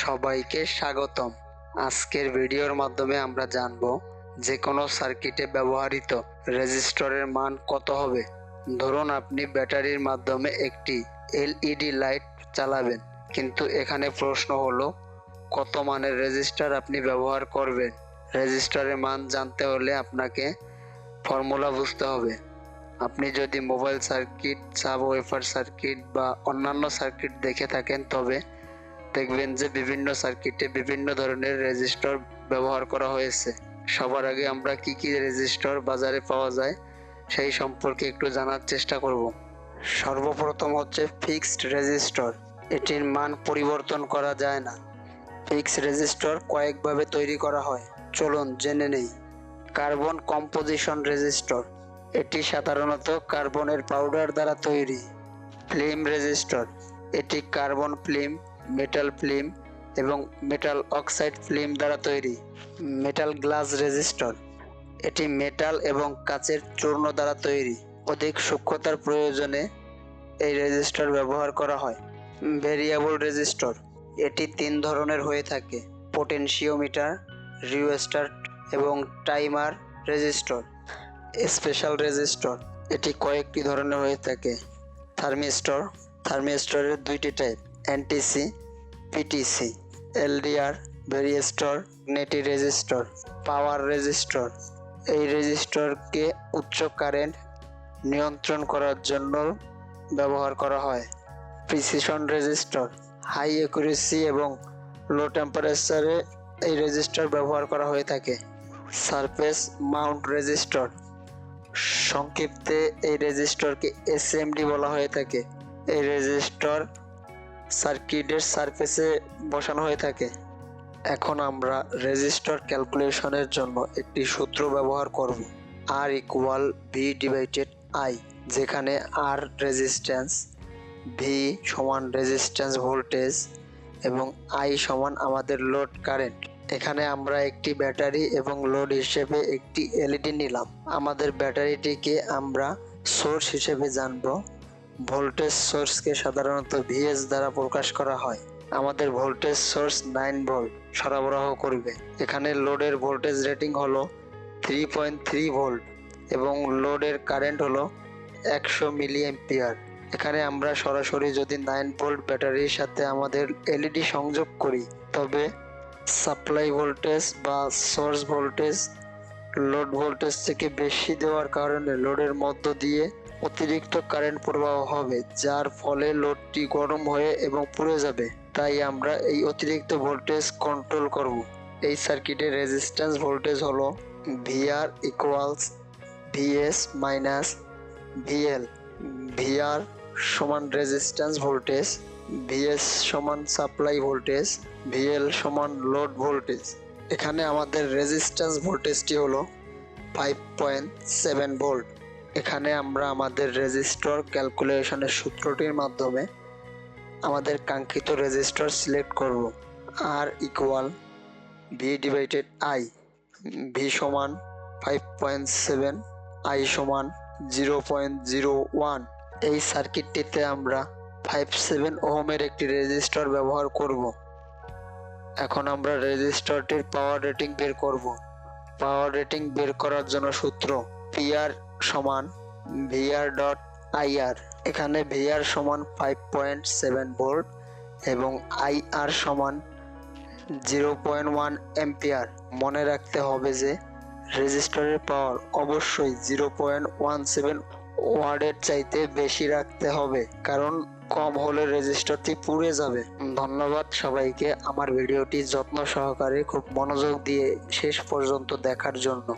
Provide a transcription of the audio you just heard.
সবাইকে স্বাগতম। আজকের ভিডিওর মাধ্যমে আমরা জানব যে কোনো সার্কিটে ব্যবহৃত রেজিস্টরের মান কত হবে। ধরুন আপনি ব্যাটারির মাধ্যমে একটি এলইডি লাইট চালাবেন, কিন্তু এখানে প্রশ্ন হলো, কত মানের রেজিস্টার আপনি ব্যবহার করবেন? রেজিস্টারের মান জানতে হলে আপনাকে ফর্মুলা বুঝতে হবে। আপনি যদি mobile circuit, sub wafer circuit বা অন্যান্য সার্কিট দেখে থাকেন, তবে দেখবেন যে বিভিন্ন সার্কিটে বিভিন্ন ধরনের রেজিস্টর ব্যবহার করা হয়েছে। সবার আগে আমরা কি কি রেজিস্টর বাজারে পাওয়া যায়, সেই সম্পর্কে একটু জানার চেষ্টা করব। সর্বপ্রথম হচ্ছে ফিক্সড রেজিস্টর এটির মান পরিবর্তন করা যায় না। ফিক্সড রেজিস্টর কয়েকভাবে তৈরি করা হয়। চলুন জেনে নেই। কার্বন কম্পোজিশন রেজিস্টর এটি সাধারণত কার্বনের পাউডার দ্বারা তৈরি। ফিল্ম রেজিস্টর এটি কার্বন ফিল্ম মেটাল ফিল্ম এবং মেটাল অক্সাইড ফিল্ম দ্বারা তৈরি মেটাল গ্লাস রেজিস্টর এটি মেটাল এবং কাচের চূর্ণ দ্বারা তৈরি। অধিক সূক্ষ্মতার প্রয়োজনে এই রেজিস্টর ব্যবহার করা হয়। ভেরিয়েবল রেজিস্টর এটি তিন ধরনের হয়ে থাকে পোটেনশিওমিটার রিওস্টার এবং টাইমার রেজিস্টর স্পেশাল রেজিস্টর এটি কয়েকটি ধরনের হয়ে থাকে। থার্মিস্টর থার্মিস্টরের দুইটি type NTC, PTC, LDR varistor নেটি resistor, power resistor. এই রেজিস্টরকে উচ্চ কারেন্ট নিয়ন্ত্রণ করার জন্য ব্যবহার করা হয়। প্রিসিশন রেজিস্টর, হাই একুরেসি এবং লো টেম্পারেচারে এই রেজিস্টর ব্যবহার করা হয়ে থাকে। সারফেস মাউন্ট রেজিস্টর, সংক্ষিপ্তে এই রেজিস্টরকে এসএমডি বলা হয়ে থাকে। এই রেজিস্টর সার্কিটের সারফেসে বসানো হয়ে থাকে। এখন আমরা রেজিস্টর ক্যালকুলেশনের জন্য একটি সূত্র ব্যবহার করব R equal V divided I যেখানে আর রেজিস্ট্যান্স ভি সমান রেজিস্ট্যান্স ভোল্টেজ এবং আই সমান আমাদের লোড কারেন্ট এখানে আমরা একটি ব্যাটারি এবং লোড হিসেবে একটি এলইডি নিলাম। আমাদের ব্যাটারিটিকে আমরা সোর্স হিসেবে জানব। ভোল্টেজ সোর্সকে সাধারণত ভিএস দ্বারা প্রকাশ করা হয়। আমাদের ভোল্টেজ সোর্স নাইন ভোল্ট সরবরাহ করবে। এখানে লোডের ভোল্টেজ রেটিং হলো থ্রি পয়েন্ট থ্রি ভোল্ট এবং লোডের কারেন্ট হলো একশো মিলি এম্পিয়ার এখানে আমরা সরাসরি যদি নাইন ভোল্ট ব্যাটারির সাথে আমাদের এলইডি সংযোগ করি, তবে সাপ্লাই ভোল্টেজ বা সোর্স ভোল্টেজ লোড ভোল্টেজ থেকে বেশি দেওয়ার কারণে লোডের মধ্য দিয়ে অতিরিক্ত কারেন্ট প্রবাহ হবে, যার ফলে লোডটি গরম হয়ে এবং পুড়ে যাবে। তাই আমরা এই অতিরিক্ত ভোল্টেজ কন্ট্রোল করব। এই সার্কিটের রেজিস্ট্যান্স ভোল্টেজ হলো VR equals VS minus VL VR সমান রেজিস্ট্যান্স ভোল্টেজ ভিএস সমান সাপ্লাই ভোল্টেজ ভিএল সমান লোড ভোল্টেজ। এখানে আমাদের রেজিস্ট্যান্স ভোল্টেজটি হলো ফাইভ পয়েন্ট সেভেন ভোল্ট এখানে আমরা আমাদের রেজিস্টর ক্যালকুলেশনের সূত্রটির মাধ্যমে আমাদের কাঙ্ক্ষিত রেজিস্টর সিলেক্ট করব। R equal V divided I V সমান ফাইভ পয়েন্ট সেভেন আই সমান জিরো পয়েন্ট জিরো ওয়ান এই সার্কিটটিতে আমরা ফাইভ সেভেন ওহমের একটি রেজিস্টর ব্যবহার করব। এখন আমরা রেজিস্টরটির পাওয়ার রেটিং বের করব। পাওয়ার রেটিং বের করার জন্য সূত্র পিআর সমান ভিআর ডট আইআর এখানে ভিআর সমান ফাইভ পয়েন্ট সেভেন ভোল্ট এবং আইআর সমান জিরো পয়েন্ট ওয়ান এম্পিয়ার মনে রাখতে হবে যে রেজিস্টরের পাওয়ার অবশ্যই জিরো পয়েন্ট ওয়ান সেভেন ওয়ার্ডের চাইতে বেশি রাখতে হবে, কারণ কম হলে রেজিস্টারটি পুড়ে যাবে। ধন্যবাদ সবাইকে আমার ভিডিওটি যত্ন সহকারে খুব মনোযোগ দিয়ে শেষ পর্যন্ত দেখার জন্য।